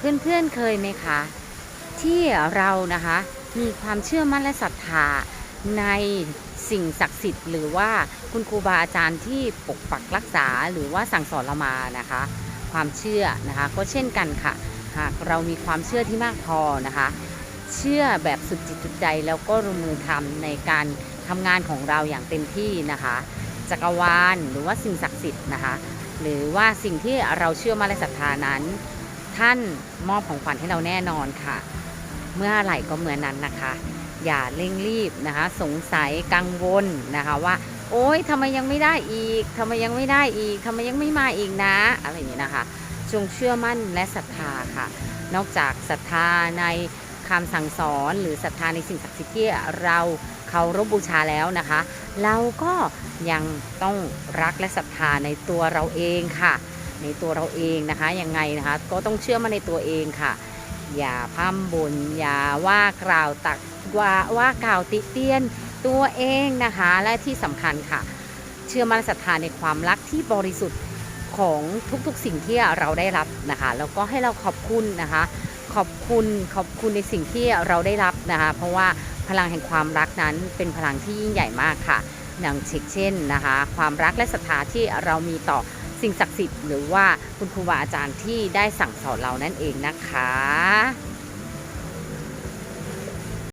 เพื่อนๆเคยไหมคะ ที่เรานะคะมีความเชื่อมั่นและศรัทธาในสิ่งศักดิ์สิทธิ์ หรือว่าคุณครูบาอาจารย์ที่ปกปักรักษาหรือว่าสั่งสอนเรามานะคะ ความเชื่อนะคะก็เช่นกันค่ะ หากเรามีความเชื่อที่มากพอนะคะ เชื่อแบบสุดจิตสุดใจแล้วก็ลงมือทำในการทำงานของเราอย่างเต็มที่นะคะจักรวาลหรือว่าสิ่งศักดิ์สิทธิ์นะคะ หรือว่าสิ่งที่เราเชื่อมาและศรัทธานั้น ท่านมอบของขวัญให้เราแน่นอนค่ะ เมื่อไหร่ก็เหมือนั้นนะคะ อย่าเร่งรีบนะคะ สงสัยกังวลนะคะว่า โอ๊ยทำไมยังไม่ได้อีกทำไมยังไม่ได้อีกทำไมยังไม่มาอีกนะ อะไรอย่างนี้นะคะ จงเชื่อมั่นและศรัทธาค่ะ นอกจากศรัทธาในคำสั่งสอนหรือศรัทธาในสิ่งศักดิ์สิทธิ์ที่เราเคารพบูชาแล้วนะคะ เราก็ยังต้องรักและศรัทธาในตัวเราเองค่ะ ในตัวเราเองนะคะยังไงนะคะ ก็ต้องเชื่อมันในตัวเองค่ะ อย่าพร่ำบ่นอย่าว่ากล่าวตักว่าว่ากล่าวติเตียนตัวเองนะคะ และที่สำคัญค่ะ เชื่อมั่นศรัทธาในความรักที่บริสุทธิ์ของทุกๆสิ่งที่เราได้รับนะคะแล้วก็ให้เราขอบคุณนะคะ ขอบคุณขอบคุณในสิ่งที่เราได้รับนะคะ เพราะว่าพลังแห่งความรักนั้นเป็นพลังที่ยิ่งใหญ่มากค่ะอย่างเช่นนะคะ ความรักและศรัทธาที่เรามีต่อ สิ่งศักดิ์สิทธิ์หรือว่าคุณครูบาอาจารย์ที่ได้สั่งสอนเรานั่นเองนะคะ